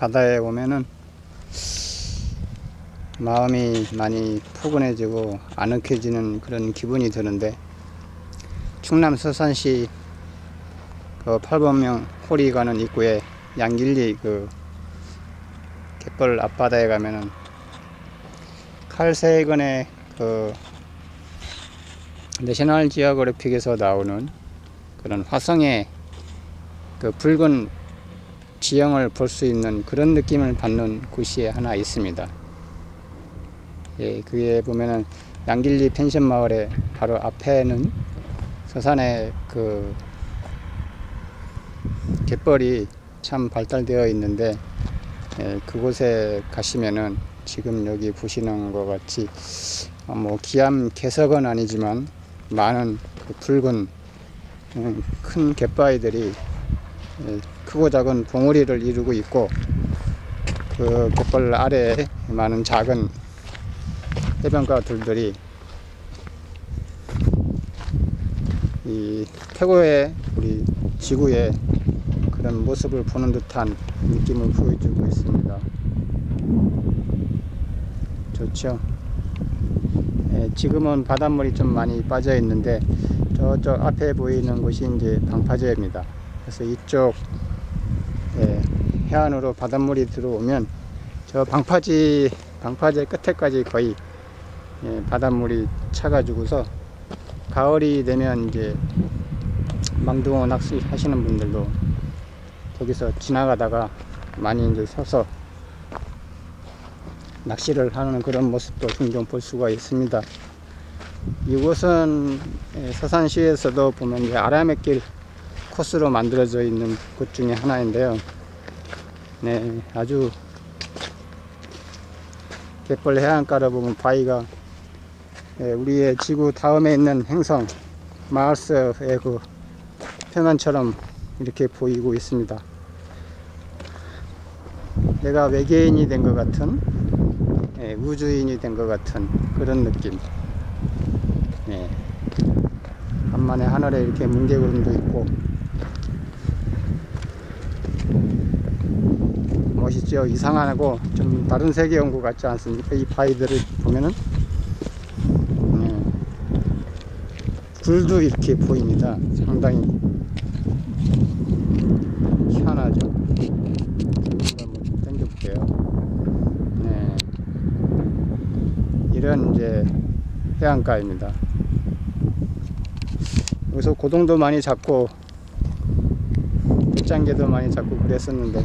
바다에 오면은 마음이 많이 포근해지고 아늑해지는 그런 기분이 드는데 충남 서산시 그 8번명 호리 가는 입구에 양길리 그 갯벌 앞바다에 가면은 칼세건의 그 내셔널 지오그래픽에서 나오는 그런 화성의 그 붉은 지형을 볼 수 있는 그런 느낌을 받는 곳이 하나 있습니다. 예, 그게 보면은 양길리 펜션 마을의 바로 앞에는 서산의 그 갯벌이 참 발달되어 있는데 예, 그곳에 가시면은 지금 여기 보시는 것 같이 어, 뭐 기암 개석은 아니지만 많은 그 붉은 음, 큰 갯바위들이 예, 크고 작은 봉우리를 이루고 있고 그 갯벌 아래에 많은 작은 해변가 들들이 이 태고의 우리 지구의 그런 모습을 보는 듯한 느낌을 보여주고 있습니다. 좋죠. 예, 지금은 바닷물이 좀 많이 빠져 있는데 저쪽 앞에 보이는 곳이 이제 방파제입니다. 그래서 이쪽 예, 해안으로 바닷물이 들어오면 저 방파지 방파제 끝에까지 거의 예, 바닷물이 차가지고서 가을이 되면 이제 망둥어 낚시 하시는 분들도 거기서 지나가다가 많이 이제 서서 낚시를 하는 그런 모습도 종종 볼 수가 있습니다. 이곳은 예, 서산시에서도 보면 이제 아라매길 코스로 만들어져 있는 곳 중에 하나인데요. 네, 아주 갯벌 해안가를 보면 바위가 예, 우리의 지구 다음에 있는 행성 마르스의 그 표면처럼 이렇게 보이고 있습니다. 내가 외계인이 된 것 같은 예, 우주인이 된 것 같은 그런 느낌. 예. 간만에 하늘에 이렇게 뭉게구름도 있고 멋있죠. 이상하고 좀 다른 세계 온것 같지 않습니까? 이 바위들을 보면은 예. 굴도 이렇게 보입니다. 상당히 희한하죠. 한번 좀 당겨볼게요. 네. 이런 이제 해안가입니다. 여기서 고동도 많이 잡고 빗장개도 많이 잡고 그랬었는데